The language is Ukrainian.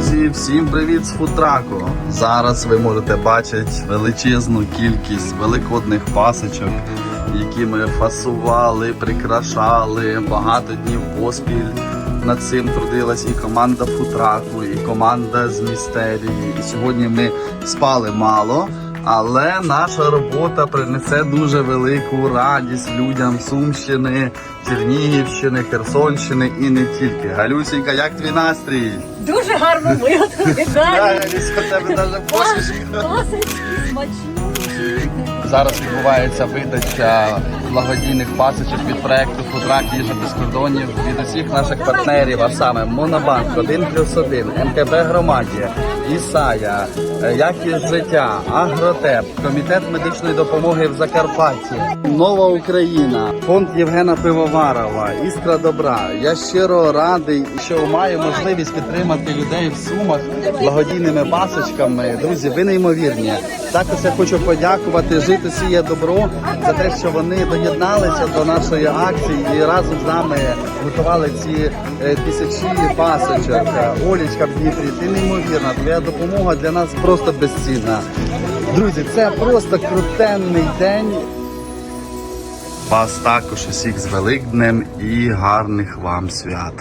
всім привіт з футраку. Зараз ви можете бачити величезну кількість великодних пасочок, які ми фасували, прикрашали багато днів поспіль. Над цим трудилась і команда футраку, і команда з містерії. І сьогодні ми спали мало, але наша робота принесе дуже велику радість людям Сумщини, Чернігівщини, Херсонщини і не тільки. Галюсінька, як твій настрій? Дуже гарно тебе навіть посмішка. Зараз відбувається видача благодійних пасочок від проекту Фудрак Їжа без кордонів від усіх наших партнерів, а саме Монобанк, 1 плюс 1, МКБ Громадія, Ісая, Якість життя, Агротеп, Комітет медичної допомоги в Закарпатті, Нова Україна, фонд Євгена Пивоварова, Іскра Добра. Я щиро радий, що маю можливість підтримати людей в сумах благодійними пасочками. Друзі, ви неймовірні. Також я хочу подякувати жити сіє добро за те, що вони доєдналися до нашої акції і разом з нами готували ці е, тисячі пасочок. Олічка в Дніпрі, ти неймовірна. Твоя допомога для нас просто безцінна. Друзі, це просто крутенний день. Вас також усіх з Великднем і гарних вам свят.